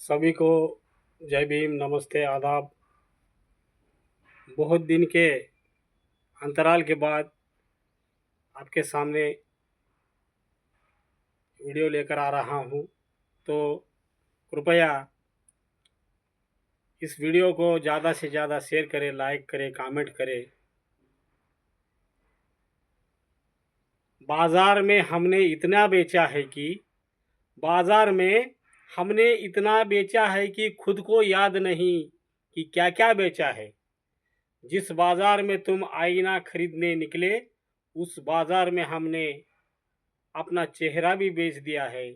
सभी को जय भीम, नमस्ते, आदाब। बहुत दिन के अंतराल के बाद आपके सामने वीडियो लेकर आ रहा हूँ। तो कृपया इस वीडियो को ज़्यादा से ज़्यादा शेयर करें, लाइक करें, कमेंट करें। बाज़ार में हमने इतना बेचा है कि बाज़ार में हमने इतना बेचा है कि खुद को याद नहीं कि क्या क्या बेचा है। जिस बाज़ार में तुम आईना खरीदने निकले, उस बाज़ार में हमने अपना चेहरा भी बेच दिया है,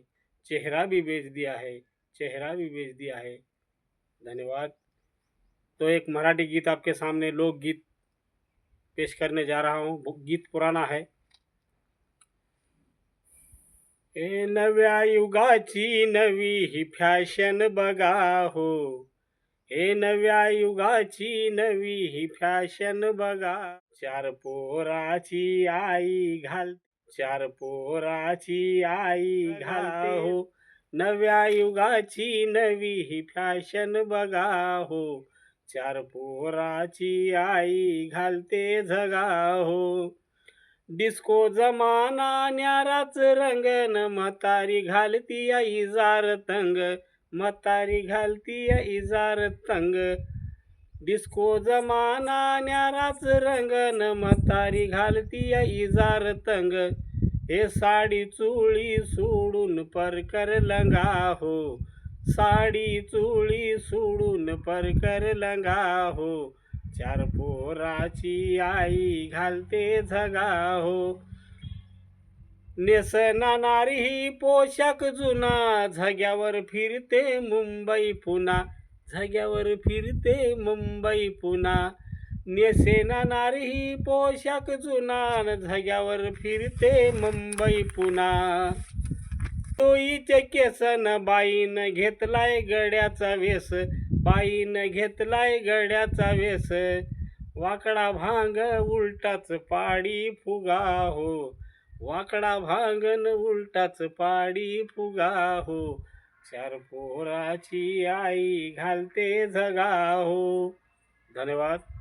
चेहरा भी बेच दिया है, चेहरा भी बेच दिया है। धन्यवाद। तो एक मराठी गीत आपके सामने लोकगीत पेश करने जा रहा हूँ। गीत पुराना है। ए नव्या युगाची नवी ही फॅशन बघा हो. हे नव्या युगाची नवी ही फॅशन बघा. चार पोराची आई घाल चार पोराची आई घाल हो. नव्या युगाची नवी ही फॅशन बघा हो. चार पोराची आई घालते झगा हो. डिस्को जमाना न्याराच रंगन म्हातारी घालती इजार तंग म्हातारी घालती इजार तंग. डिस्को जमाना न्याराच रंगन म्हातारी घालती इजार तंग. हे साडी चुळी सोडून परकर लंगा हो साडी चुळी सोडून परकर लंगा हो. चार पोराची आई घालते झगा हो. नेसनारी ही पोशाख जुना झग्यावर फिरते मुंबई पुन्हा झग्यावर फिरते मुंबई पुन्हा नेसेनारी ही पोशाख जुना झग्यावर फिरते मुंबई पुन्हा तोईचे केसन बाईन घेतलाय गड्याचा वेस बाईन घेतलाय गड्याचा वेस. वाकडा भांग उलटाच पाडी फुगा हो वाकडा भांगन उलटाच पाडी फुगा हो चार पोराची आई घालते झगा हो धन्यवाद.